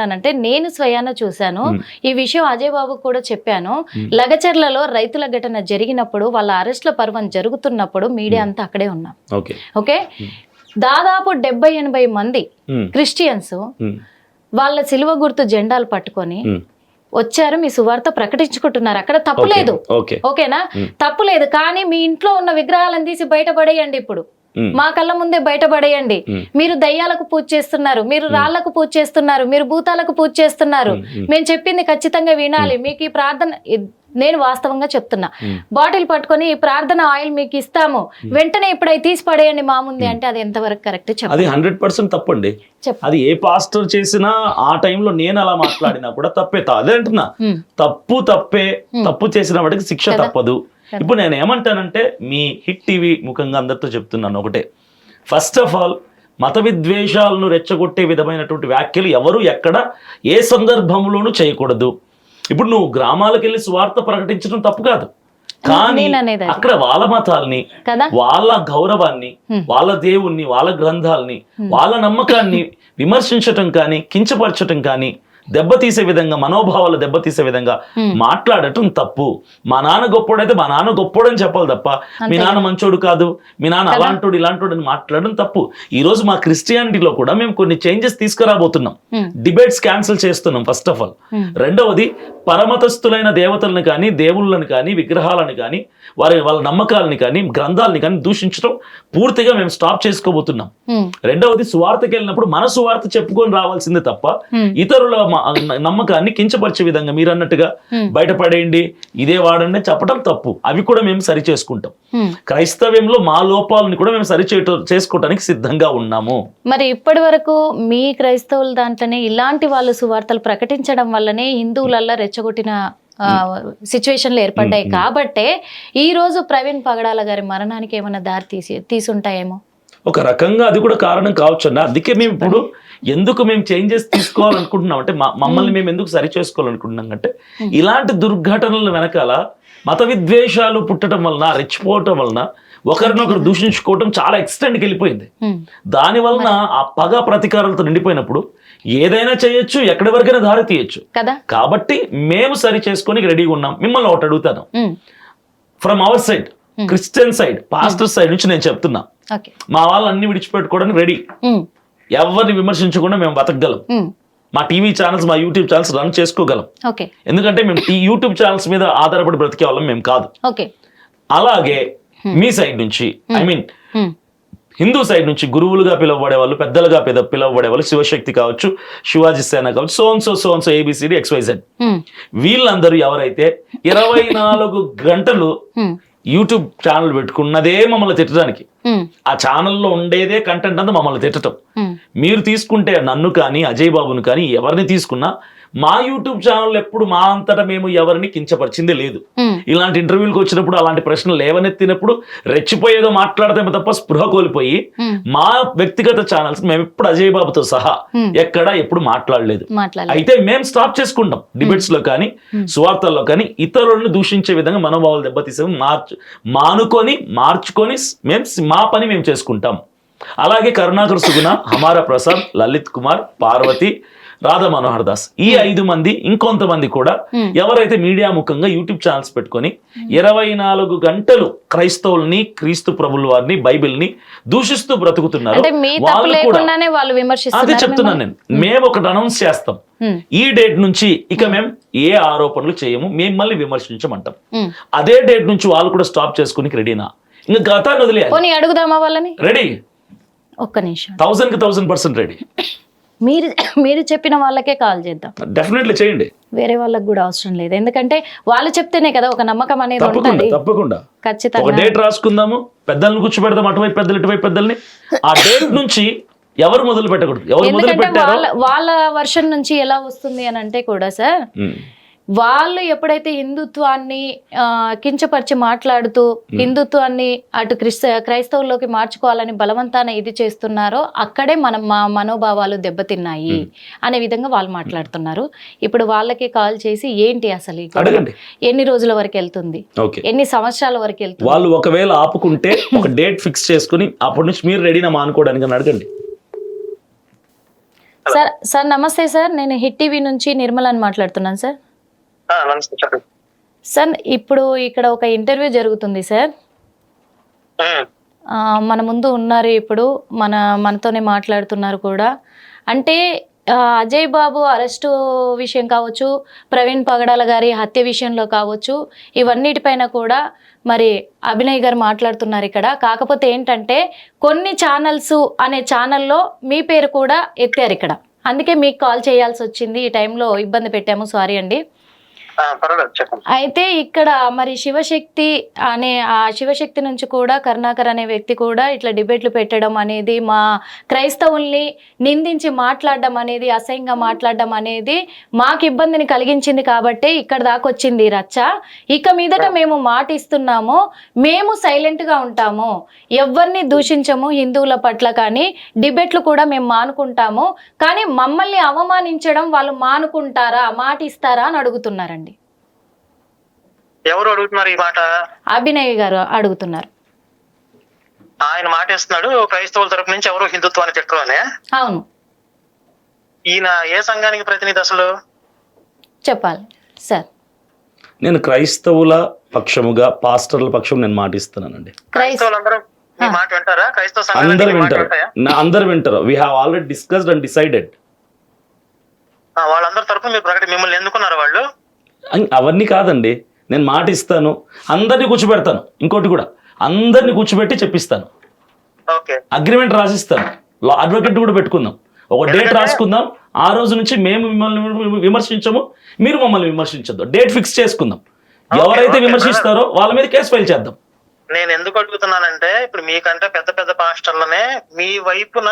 అంటే నేను స్వయాన చూశాను. ఈ విషయం అజయ్ బాబు కూడా చెప్పాను. లగచర్లలో రైతుల ఘటన జరిగినప్పుడు వాళ్ళ అరెస్ట్ల పర్వం జరుగుతున్నప్పుడు మీడియా అంతా అక్కడే ఉన్నాం. ఓకే. దాదాపు డెబ్బై ఎనభై మంది క్రిస్టియన్స్ వాళ్ళ సిలువ గుర్తు జెండాలు పట్టుకొని. వచ్చారు. మీ సువార్త ప్రకటించుకుంటున్నారు. అక్కడ తప్పు లేదు. ఓకే. ఓకేనా. తప్పు లేదు. కానీ మీ ఇంట్లో ఉన్న విగ్రహాలను తీసి బయటపడేయండి ఇప్పుడు. మా కళ్ళ ముందే బయటపడేయండి. మీరు దయ్యాలకు పూజ చేస్తున్నారు మీరు రాళ్ళకు పూజ చేస్తున్నారు మీరు భూతాలకు పూజ చేస్తున్నారు. మ్మ్, చెప్పింది ఖచ్చితంగా వినాలి. మీకు ఈ ప్రార్థన నేను వాస్తవంగా చెప్తున్నా. బాటిల్ పట్టుకొని ఈ ప్రార్థన ఆయిల్ మీకు ఇస్తాము. వెంటనే ఇప్పుడు తీసి పడేయండి మా ముందే అంటే అది ఎంతవరకు కరెక్ట్ చెప్పండి అది హండ్రెడ్ పర్సెంట్ తప్పండి. అది ఏ పాస్టర్ చేసినా ఆ టైంలో నేను అలా మాట్లాడినా కూడా తప్పే అదే అంటున్నా. తప్పు తప్పే తప్పు చేసిన వాడికి శిక్ష. తప్పదు. ఇప్పుడు నేను ఏమంటానంటే మీ హిట్ టీవీ ముఖంగా అందరితో చెప్తున్నాను ఒకటే. ఫస్ట్ ఆఫ్ ఆల్ మత విద్వేషాలను రెచ్చగొట్టే విధమైనటువంటి వ్యాఖ్యలు ఎవరు ఎక్కడ ఏ సందర్భంలోనూ చేయకూడదు. ఇప్పుడు నువ్వు గ్రామాలకు వెళ్ళి స్వార్థ ప్రకటించడం తప్పు కాదు. కానీ. అక్కడ వాళ్ళ మతాల్ని వాళ్ళ గౌరవాన్ని. వాళ్ళ దేవుణ్ణి వాళ్ళ గ్రంథాలని వాళ్ళ నమ్మకాన్ని విమర్శించటం కానీ కించపరచటం కానీ దెబ్బతీసే విధంగా మనోభావాలు దెబ్బతీసే విధంగా. మాట్లాడటం తప్పు మా నాన్న గొప్పోడైతే మా నాన్న గొప్పోడని చెప్పాలి తప్ప మీ నాన్న మంచోడు కాదు మీ నాన్న అలాంటోడు ఇలాంటోడు అని మాట్లాడడం తప్పు ఈ రోజు మా క్రిస్టియానిటీలో కూడా మేము కొన్ని చేంజెస్ తీసుకురాబోతున్నాం. డిబేట్స్ క్యాన్సిల్ చేస్తున్నాం ఫస్ట్ ఆఫ్ ఆల్. రెండవది పరమతస్థులైన దేవతలను కానీ దేవుళ్ళని కానీ విగ్రహాలను కానీ వారి వాళ్ళ నమ్మకాలని కానీ గ్రంథాలని కానీ దూషించడం పూర్తిగా మేము స్టాప్ చేసుకోబోతున్నాం. రెండవది సువార్తకి వెళ్ళినప్పుడు మన సువార్త చెప్పుకొని రావాల్సిందే తప్ప. ఇతరుల నమ్మకాన్ని కించపరిచే విధంగా మీరు అన్నట్టుగా. బయటపడేయండి ఇదే వాడండి చెప్పడం తప్పు అవి కూడా మేము సరి చేసుకుంటాం. క్రైస్తవ్యంలో మా లోపాలను కూడా మేము సరి చేసుకోవటానికి సిద్ధంగా ఉన్నాము మరి ఇప్పటి వరకు మీ క్రైస్తవుల దాంట్లోనే ఇలాంటి వాళ్ళు సువార్తలు ప్రకటించడం వల్లనే హిందువులల్లా రెచ్చగొట్టిన సిచ్యువేషన్లు ఏర్పడ్డాయి. కాబట్టే ఈ రోజు ప్రవీణ్ పగడాల గారి మరణానికి ఏమైనా దారి తీసి తీసుంటాయేమో? ఒక రకంగా అది కూడా కారణం కావచ్చు అన్న. అందుకే మేము ఇప్పుడు ఎందుకు మేము చేంజెస్ తీసుకోవాలనుకుంటున్నాం? అంటే మా- మమ్మల్ని మేము ఎందుకు సరి చేసుకోవాలనుకుంటున్నాం అంటే ఇలాంటి దుర్ఘటనల వెనకాల మత విద్వేషాలు పుట్టడం వలన రెచ్చిపోవటం వలన ఒకరినొకరు దూషించుకోవటం చాలా ఎక్స్టెండ్కి వెళ్ళిపోయింది. దాని వలన ఆ పగ ప్రతీకారాలతో నిండిపోయినప్పుడు ఏదైనా చేయొచ్చు ఎక్కడి వరకైనా దారి తీయచ్చు. కదా? కాబట్టి మేము సరి చేసుకొని రెడీగా ఉన్నాం. మిమ్మల్ని ఒకటి అడుగుతాను. From our side Christian side pastor side నుంచి నేను చెప్తున్నా. మా వాళ్ళు అన్ని విడిచిపెట్టుకోవడానికి రెడీ. ఎవరిని విమర్శించకుండా మేము బతకగలం. మా టీవీ ఛానల్స్ మా యూట్యూబ్ ఛానల్స్ రన్ చేసుకోగలం. ఎందుకంటే మేము ఈ యూట్యూబ్ ఛానల్స్ మీద ఆధారపడి బ్రతికే వాళ్ళం మేము కాదు. అలాగే మీ సైడ్ నుంచి ఐ మీన్. హిందూ సైడ్ నుంచి గురువులుగా పిలువబడే వాళ్ళు పెద్దలుగా పిల- పిలువబడే వాళ్ళు శివశక్తి కావచ్చు శివాజీ సేన కావచ్చు సోన్సో సోన్సో ఏబిసిడి ఎక్స్వైజెడ్. వీళ్ళందరూ ఎవరైతే ఇరవై నాలుగు గంటలు. యూట్యూబ్ ఛానల్ పెట్టుకున్నదే మమ్మల్ని తిట్టడానికి. ఆ ఛానల్లో ఉండేదే కంటెంట్ అంతా మమ్మల్ని తిట్టడం. మీరు తీసుకుంటే నన్ను కానీ అజయ్ బాబుని కానీ ఎవరిని తీసుకున్నా మా యూట్యూబ్ ఛానల్ ఎప్పుడు మా అంతటా మేము ఎవరిని కించపరిచింది లేదు. ఇలాంటి ఇంటర్వ్యూలకు వచ్చినప్పుడు అలాంటి ప్రశ్నలు లేవనెత్తినప్పుడు రెచ్చిపోయేదో మాట్లాడతామే తప్ప స్పృహ కోల్పోయి. మా వ్యక్తిగత ఛానల్స్ మేము ఎప్పుడు అజయ్ బాబుతో సహా. ఎక్కడ ఎప్పుడు మాట్లాడలేదు మాట్లాడాలి అయితే మేము స్టాప్ చేసుకుంటాం డిబేట్స్లో కానీ సువార్తల్లో కానీ ఇతరులను దూషించే విధంగా మనోభావాలు దెబ్బతీసే మార్చు మానుకొని మార్చుకొని మేము మా పని మేము చేసుకుంటాం అలాగే కరుణాకర్ సుగుణ హమారా ప్రసాద్ లలిత్ కుమార్ పార్వతి రాధా మనోహర్ దాస్ ఈ ఐదు మంది ఇంకొంతమంది కూడా ఎవరైతే మీడియా ముఖంగా యూట్యూబ్ ఛానల్స్ పెట్టుకొని ఇరవై నాలుగు గంటలు క్రైస్తవుల్ని క్రీస్తు ప్రభుల వారిని బైబిల్ని దూషిస్తూ బ్రతుకుతున్నారు. అదే చెప్తున్నాను నేను. మేము ఒకటి అనౌన్స్ చేస్తాం. ఈ డేట్ నుంచి ఇక మేము ఏ ఆరోపణలు చేయము మిమ్మల్ని విమర్శించమంటాం. అదే డేట్ నుంచి వాళ్ళు కూడా స్టాప్ చేసుకుని రెడీనా? ఇంకా గతాన్ని పోనీ అడుగుదామా వాళ్ళని? రెడీ? ఒక్క నిమిషం. థౌసండ్కి థౌసండ్ పర్సెంట్ రెడీ. మీరు మీరు చెప్పిన వాళ్ళకే కాల్ చేద్దాం. డెఫినెట్లీ చేయండి. వేరే వాళ్ళకి కూడా అవసరం లేదు. ఎందుకంటే వాళ్ళు చెప్తేనే కదా ఒక నమ్మకం అనేది ఉంటుంది. తప్పకుండా. ఒక ఖచ్చితంగా డేట్ రాసుకుందాము పెద్దలను కూర్చోబెడదాం అటువైపు పెద్దలు ఇటువైపు పెద్దల్ని. ఆ డేట్ నుంచి ఎవరు మొదలు పెట్టకూడదు. ఎవరు మొదలు వాళ్ళ వాళ్ళ వర్షన్ నుంచి ఎలా వస్తుంది అని అంటే కూడా సార్ వాళ్ళు ఎప్పుడైతే హిందుత్వాన్ని కించపరిచి మాట్లాడుతూ హిందుత్వాన్ని అటు క్రిస్త క్రైస్తవుల్లోకి మార్చుకోవాలని బలవంతాన ఇది చేస్తున్నారో అక్కడే మనం మా మనోభావాలు దెబ్బతిన్నాయి అనే విధంగా వాళ్ళు మాట్లాడుతున్నారు. ఇప్పుడు వాళ్ళకి కాల్ చేసి ఏంటి అసలు ఎన్ని రోజుల వరకు వెళ్తుంది? ఎన్ని సంవత్సరాల వరకు వెళ్తుంది? వాళ్ళు ఒకవేళ ఆపుకుంటే ఒక డేట్ ఫిక్స్ చేసుకుని అప్పటి నుంచి మీరు రెడీనా మానుకోవడానికి అని అడగండి. సార్ సార్ నమస్తే సార్ నేను హిట్ టీవీ నుంచి నిర్మల్ అని మాట్లాడుతున్నాను సార్. నమస్తే చెప్పండి. సార్ ఇప్పుడు ఇక్కడ ఒక ఇంటర్వ్యూ జరుగుతుంది సార్. మన ముందు ఉన్నారు ఇప్పుడు మన మనతోనే మాట్లాడుతున్నారు కూడా. అంటే అజయ్ బాబు అరెస్టు విషయం కావచ్చు ప్రవీణ్ పగడాల గారి హత్య విషయంలో కావచ్చు ఇవన్నిటిపైన కూడా మరి అభినయ్ గారు మాట్లాడుతున్నారు ఇక్కడ. కాకపోతే ఏంటంటే కొన్ని ఛానల్స్ అనే ఛానల్లో మీ పేరు కూడా ఎత్తారు ఇక్కడ. అందుకే మీకు కాల్ చేయాల్సి వచ్చింది ఈ టైంలో ఇబ్బంది పెట్టాము సారీ అండి. అయితే ఇక్కడ మరి శివశక్తి అనే ఆ శివశక్తి నుంచి కూడా కరుణాకర్ అనే వ్యక్తి కూడా ఇట్లా డిబేట్లు పెట్టడం అనేది మా క్రైస్తవుల్ని నిందించి మాట్లాడడం అనేది అసహ్యంగా మాట్లాడడం అనేది మాకు ఇబ్బందిని కలిగించింది కాబట్టి ఇక్కడ దాకా వచ్చింది రచ్చ. ఇక మీదట మేము మాట ఇస్తున్నాము మేము సైలెంట్గా ఉంటాము. ఎవరిని దూషించము హిందువుల పట్ల కానీ డిబేట్లు కూడా మేము మానుకుంటాము. కానీ మమ్మల్ని అవమానించడం వాళ్ళు మానుకుంటారా మాట ఇస్తారా అని అడుగుతున్నారండి. ఎవరు అడుగుతున్నారు ఈ మాట? అభినయ్ గారు అడుగుతున్నారు. ఆయన మాట ఇస్తున్నాడు క్రైస్తవుల తరపు నుంచి ఎవరు హిందుత్వాన్ని తిట్టరు అవును. ఈయన ఏ సంఘానికి ప్రతినిధి అసలు? చెప్పాలి సార్. నేను క్రైస్తవుల పక్షముగా పాస్టర్ల పక్షం నేను మాటిస్తున్నానండి. క్రైస్త క్రైస్తవులందరూ మీ మాట వింటారా? క్రైస్తవ సంఘాలు అందరు వింటారు. అందరు వింటారు. We have already discussed and decided ఆ, వాళ్ళందరి తరపు మీరు ప్రకటి మిమ్మల్ని ఎందుకున్నారు వాళ్ళు? అవన్నీ కాదండి. నేను మాట ఇస్తాను అందరినీ కూర్చోబెడతాను. ఇంకోటి కూడా అందరినీ కూర్చోబెట్టి చెప్పిస్తాను. ఓకే. అగ్రిమెంట్ రాసిస్తాను. లా అడ్వకేట్ కూడా పెట్టుకుందాం. ఒక డేట్ రాసుకుందాం ఆ రోజు నుంచి మేము మిమ్మల్ని విమర్శించము మీరు మమ్మల్ని విమర్శించద్దు. డేట్ ఫిక్స్ చేసుకుందాం. ఎవరైతే విమర్శిస్తారో వాళ్ళ మీద కేసు ఫైల్ చేద్దాం. నేను ఎందుకు అడుగుతున్నానంటే ఇప్పుడు మీకంటే పెద్ద పెద్ద పాస్టర్లనే మీ వైపున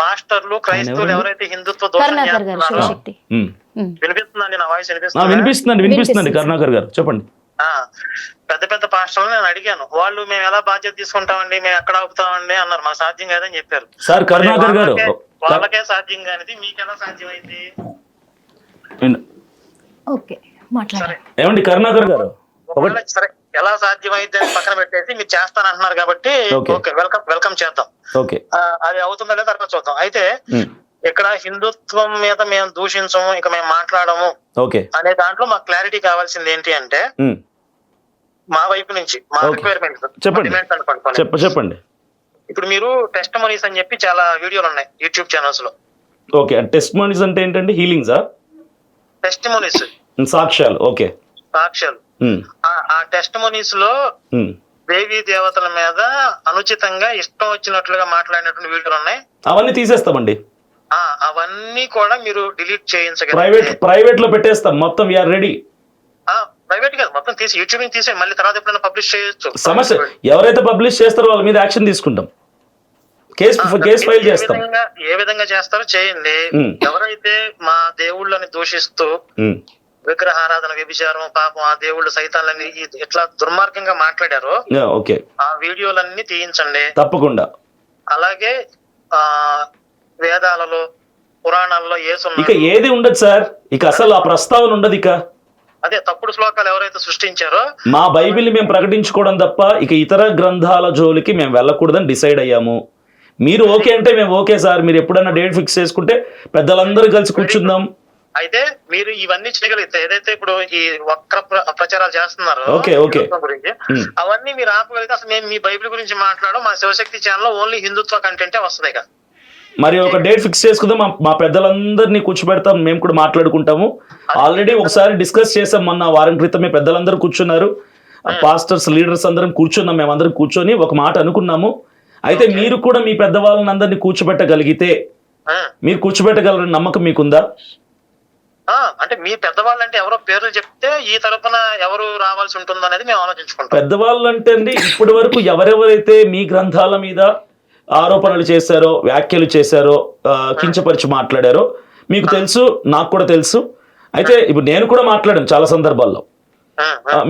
పాస్టర్లు క్రైస్తవులు ఎవరైతే హిందుత్వ దోషం చేస్తున్నారో. వినిపిస్తుందండి నా వాయిస్ వినిపిస్తుంది? వినిపిస్తుందండి వినిపిస్తుందండి కరుణాకర్ గారు చెప్పండి. ఆ పెద్ద పెద్ద పాస్టర్లు నేను అడిగాను. వాళ్ళు మేము ఎలా బాధ్యత తీసుకుంటామండి? మేము ఎక్కడ ఆపుతామండి? అన్నారు. మాకు సాధ్యం కాదని చెప్పారు. సార్ కరుణాకర్ గారు వాళ్ళకే- సాధ్యం కానిది మీకు ఎలా సాధ్యం అయింది విన్- ఓకే ఏమండి కరుణాకర్ గారు? సరే ఎలా సాధ్యం అయితే అని పక్కన పెట్టేసి మీరు చేస్తానంటున్నారు కాబట్టి. ఓకే. వెల్కమ్ వెల్కమ్ చేద్దాం. ఓకే. అది అవుతుందో లేదో తర్వాత చూద్దాం. అయితే. ఇక్కడ హిందుత్వం మీద మేము దూషించము ఇక మేము మాట్లాడము ఓకే. అనే దాంట్లో మాకు క్లారిటీ కావాల్సింది ఏంటి అంటే. మా వైపు నుంచి మా. రిక్వైర్మెంట్ చెప్పండి. చెప్పండి. ఇప్పుడు మీరు టెస్ట్ మనీస్ అని చెప్పి చాలా వీడియోలు ఉన్నాయి యూట్యూబ్ ఛానల్స్లో ఓకే. టెస్ట్ మనీస్ అంటే ఏంటండి? హీలింగ్సా? టెస్ట్ మనీస్ సాక్ష్యాలు. ఓకే. సాక్ష్యాలు. ఆ- టెస్ట్ మనీస్లో. దేవీ దేవతల మీద అనుచితంగా ఇష్టం వచ్చినట్లుగా మాట్లాడినటువంటి వీడియోలు ఉన్నాయి. అవన్నీ తీసేస్తామండి. అవన్నీ కూడా మీరు డిలీట్ ప్రైవేట్ చేయించగలిగితే. ప్రైవేట్లో పెట్టేస్తాం. మొత్తం వీఆర్ రెడీ ప్రైవేట్ కాదు మొత్తం తీసి యూట్యూబ్ తీసి మళ్ళీ తర్వాత ఎప్పుడైనా పబ్లిష్ చేయొచ్చు. సమస్య ఎవరైతే పబ్లిష్ చేస్తారో వాళ్ళ మీద యాక్షన్ తీసుకుంటాం. కేసు కేసు ఫైల్ చేస్తాం. ఏ విధంగా చేస్తారో చేయండి. ఉమ్. ఎవరైతే మా దేవుళ్ళని దూషిస్తూ ఉమ్. విగ్రహారాధన వ్యభిచారం పాపం ఆ దేవుళ్ళు సైతాలని ఇట్లా దుర్మార్గంగా మాట్లాడారో ఓకే ఆ వీడియోలన్నీ తీయించండి. తప్పకుండా. అలాగే ఆ వేదాలలో పురాణాల్లో ఇక ఏసున్నారు ఏది ఉండదు సార్. ఇక అసలు ఆ ప్రస్తావన ఉండదు ఇక. అదే తప్పుడు శ్లోకాలు ఎవరైతే సృష్టించారో మా బైబిల్ని మేము ప్రకటించుకోవడం తప్ప ఇక ఇతర గ్రంథాల జోలికి మేము వెళ్ళకూడదని డిసైడ్ అయ్యాము. మీరు ఓకే అంటే మేము ఓకే సార్. మీరు ఎప్పుడైనా డేట్ ఫిక్స్ చేసుకుంటే పెద్దలందరూ కలిసి కూర్చుందాం. అయితే మీరు ఇవన్నీ చేయగలిగితే ఏదైతే ఇప్పుడు ఈ వక్ర ప్ర- ప్రచారాలు చేస్తున్నారో ఓకే, ఓకే. గురించి. అవన్నీ మీరు ఆపగలిగితే అసలు మేము మీ బైబిల్ గురించి మాట్లాడడం మా శివశక్తి ఛానల్ ఓన్లీ హిందుత్వ కంటెంటే వస్తుంది ఇక. మరి ఒక డేట్ ఫిక్స్ చేసుకుందాం. మా- పెద్దలందరినీ కూర్చోబెడతాం. మేము కూడా మాట్లాడుకుంటాము. ఆల్రెడీ ఒకసారి డిస్కస్ చేసాం మొన్న వారం క్రితమే పెద్దలందరూ కూర్చున్నారు. పాస్టర్స్ లీడర్స్ అందరం కూర్చున్నాం. మేమందరం కూర్చొని ఒక మాట అనుకున్నాము. అయితే మీరు కూడా మీ పెద్దవాళ్ళని అందరినీ కూర్చోబెట్టగలిగితే ఆ, మీరు కూర్చోబెట్టగలరని నమ్మకం మీకుందా? అంటే మీ పెద్దవాళ్ళు అంటే ఎవరో పేర్లు చెప్తే ఈ తరపున ఎవరు రావాల్సి ఉంటుందో అనేది మేము ఆలోచించుకుంటాం. పెద్దవాళ్ళు అంటే అండి ఇప్పటి వరకు ఎవరెవరైతే మీ గ్రంథాల మీద ఆరోపణలు చేశారో వ్యాఖ్యలు చేశారో కించపరిచి మాట్లాడారో మీకు తెలుసు నాకు కూడా తెలుసు. అయితే ఇప్పుడు నేను కూడా మాట్లాడాను చాలా సందర్భాల్లో.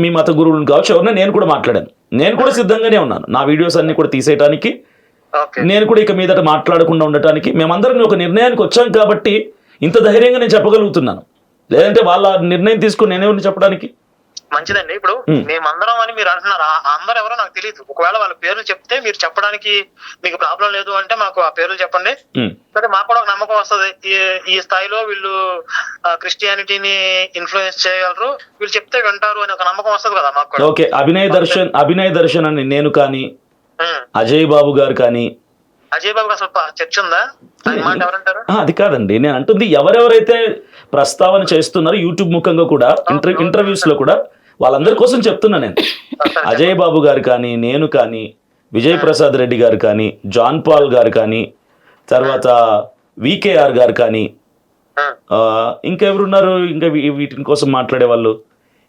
మీ మత గురువులను కావచ్చు ఎవరైనా నేను కూడా మాట్లాడాను. నేను కూడా సిద్ధంగానే ఉన్నాను. నా వీడియోస్ అన్ని కూడా తీసేయడానికి ఓకే. నేను కూడా ఇక మీదట మాట్లాడకుండా ఉండటానికి మేమందరం ఒక నిర్ణయానికి వచ్చాం కాబట్టి ఇంత ధైర్యంగా నేను చెప్పగలుగుతున్నాను. లేదంటే వాళ్ళ నిర్ణయం తీసుకుని నేనేమని చెప్పడానికి? మంచిదండి. ఇప్పుడు. మేమందరం అని మీరు అంటున్నారు. అందరు ఎవరో నాకు తెలియదు ఒకవేళ వాళ్ళ పేర్లు చెప్తే మీరు చెప్పడానికి మీకు ప్రాబ్లం లేదు అంటే మాకు ఆ పేర్లు చెప్పండి. సరే మాకు కూడా ఒక నమ్మకం వస్తుంది. ఈ స్థాయిలో వీళ్ళు క్రిస్టియానిటీని ఇన్ఫ్లుయెన్స్ చేయగలరు. వీళ్ళు చెప్తే వింటారు అని ఒక నమ్మకం వస్తుంది కదా మాకు ఓకే అభినయ్ దర్శన్ అభినయ్ దర్శన్ అని నేను కానీ. అజయ్ బాబు గారు కానీ. అజయ్ బాబు అసలు ప- చర్చ ఉందా? అది కాదండి. నేను అంటుంది ఎవరెవరైతే ప్రస్తావన చేస్తున్నారో యూట్యూబ్ ముఖంగా కూడా ఇంటర్ ఇంటర్వ్యూస్లో కూడా వాళ్ళందరి కోసం చెప్తున్నా నేను. అజయ్ బాబు గారు కానీ నేను కానీ విజయ్ ప్రసాద్ రెడ్డి గారు కానీ జాన్ పాల్ గారు కానీ తర్వాత వికేఆర్ గారు కానీ ఇంకెవరున్నారు? ఇంకా వీటి కోసం మాట్లాడే వాళ్ళు.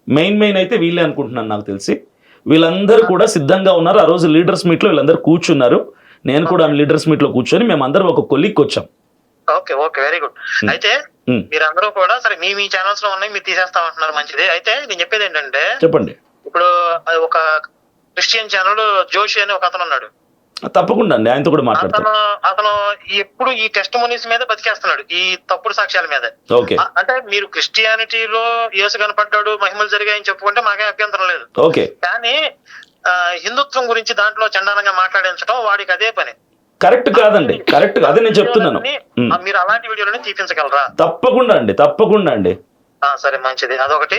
మెయిన్ మెయిన్ అయితే వీళ్ళే అనుకుంటున్నాను నాకు తెలిసి. వీళ్ళందరూ కూడా సిద్ధంగా ఉన్నారు. ఆ రోజు లీడర్స్ మీట్లో వీళ్ళందరూ కూర్చున్నారు. నేను కూడా లీడర్స్ మీట్లో కూర్చొని మేమందరం ఒక కొలిక్కి వచ్చాం. Okay okay very good. అయితే మీరందరూ కూడా సరే మీ మీ ఛానల్స్లో ఉన్నాయి మీరు తీసేస్తామంటున్నారు మంచిది. అయితే నేను చెప్పేది ఏంటంటే చెప్పండి. ఇప్పుడు అది ఒక క్రిస్టియన్ ఛానల్ జోషి అని ఒక అతను ఉన్నాడు. తప్పకుండా అండి ఆయనతో కూడా మాట్లాడతాం. అతను అతను ఎప్పుడు ఈ టెస్ట్ మనీస్ మీద బతికేస్తున్నాడు ఈ తప్పుడు సాక్ష్యాల మీద. ఓకే. అంటే మీరు క్రిస్టియానిటీలో యేసు కనపడ్డాడు మహిమలు జరిగాయని చెప్పుకుంటే మాకే అభ్యంతరం లేదు. ఓకే. కానీ హిందుత్వం గురించి దాంట్లో చండాలంగా మాట్లాడించడం వాడికి అదే పని. కరెక్ట్ కాదండి. కరెక్ట్ అదే నేను చెప్తున్నాను. మీరు అలాంటి వీడియోలని తీపించగలరా? తప్పకుండా అండి తప్పకుండా అండి. ఆ, సరే మంచిది. అదొకటి.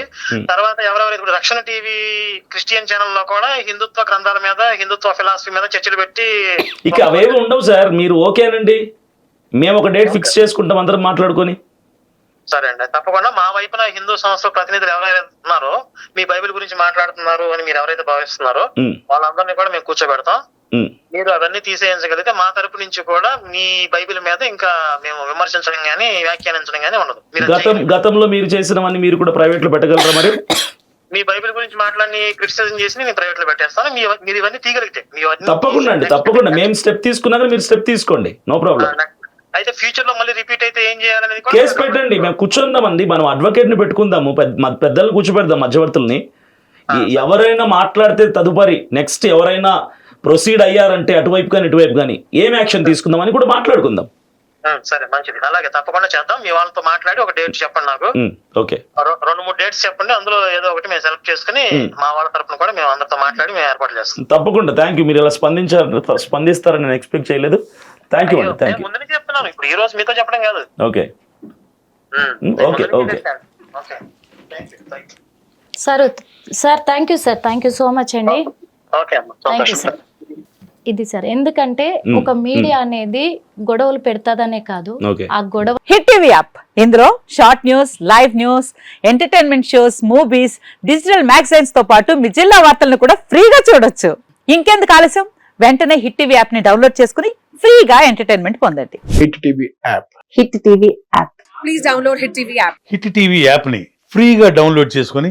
తర్వాత ఎవరెవరు ఇప్పుడు రక్షణ టీవీ క్రిస్టియన్ ఛానల్లో కూడా హిందుత్వ గ్రంథాల మీద హిందుత్వ ఫిలాసఫీ మీద చర్చలు పెట్టి ఇక అవేవి ఉండవు సార్ మీరు ఓకేనండి. మేము ఒక డేట్ ఫిక్స్ చేసుకుంటాం అందరం మాట్లాడుకొని. సరే అండి. తప్పకుండా మా వైపున హిందూ సంస్థ ప్రతినిధులు ఎవరైతే ఉన్నారో మీ బైబిల్ గురించి మాట్లాడుతున్నారు అని మీరు ఎవరైతే భావిస్తున్నారో వాళ్ళందరినీ కూడా మేము కూర్చోబెడతాం. మీరు అవన్నీ తీసేయించగలిగితే మా తరపు నుంచి కూడా మీ బైబిల్ మీద ఇంకా మేము విమర్శించడం గానీ వ్యాఖ్యానించడం గానీ ఉండదు. గతం. గతంలో మీరు చేసినవన్నీ మీరు కూడా ప్రైవేట్లో పెట్టగలరా మరి? మీ బైబిల్ గురించి మాట్లాడి క్రిటిసిజం చేసి నేను ప్రైవేట్లో పెట్టేస్తాను మీరు ఇవన్నీ తీయగలిగితే. తప్పకుండా అండి తప్పకుండా. మేము స్టెప్ తీసుకున్నాక మీరు స్టెప్ తీసుకోండి. నో ప్రాబ్లం అయితే ఫ్యూచర్లో మళ్ళీ రిపీట్ అయితే ఏం చేయాలనేది కేసు పెట్టండి. మేము కూర్చుందామండి. మనం అడ్వకేట్ని పెట్టుకుందాము. పెద్ద- మ- పెద్దలను కూర్చోబెడదాం మధ్యవర్తుల్ని. ఎవరైనా మాట్లాడితే తదుపరి నెక్స్ట్ ఎవరైనా ప్రొసీడ్ అయ్యారంటే అటువైపు కానీ ఇటువైపు కానీ ఏం యాక్షన్ తీసుకుందామని కూడా మాట్లాడుకుందాం. ఆ, సరే మంచిది. అలాగే తప్పకుండా చేద్దాం. మీ వాళ్ళతో మాట్లాడి ఒక డేట్ చెప్పండి నాకు. ఓకే. రెండు మూడు డేట్స్ చెప్పండి. అందులో ఏదో ఒకటి మేము సెలెక్ట్ చేసుకుని. మా వాళ్ళ తరపున కూడా మేము అందరితో మాట్లాడి మేము ఏర్పాటు చేస్తాం. తప్పకుండా. థ్యాంక్ యూ మీరు ఇలా స్పందించారు స్పందిస్తారని నేను ఎక్స్పెక్ట్ చేయలేదు. థ్యాంక్ యూ అండి థ్యాంక్ యూ ముందు చెప్తున్నాను. ఇప్పుడు ఈ రోజు మీతో చెప్పడం కాదు. ఓకే. you, thank you. Sir sir thank you sir thank you so much అండి. ఓకే అమ్మా. థ్యాంక్ యూ సార్ ఇది సార్. ఎందుకంటే. ఒక మీడియా అనేది గొడవలు పెడతాదనే కాదు. ఆ గొడవ హిట్ టీవీ యాప్. ఇందులో short news live news entertainment shows movies digital మ్యాగజైన్స్తో పాటు మీ జిల్లా వార్తలను కూడా ఫ్రీగా చూడొచ్చు. ఇంకెందుకు ఆలస్యం? వెంటనే హిట్ టీవీ యాప్ని డౌన్లోడ్ చేసుకుని ఫ్రీగా ఎంటర్టైన్మెంట్ పొందండి. Hit TV app. Hit TV app. Hit TV యాప్ని ఫ్రీగా డౌన్లోడ్ చేసుకొని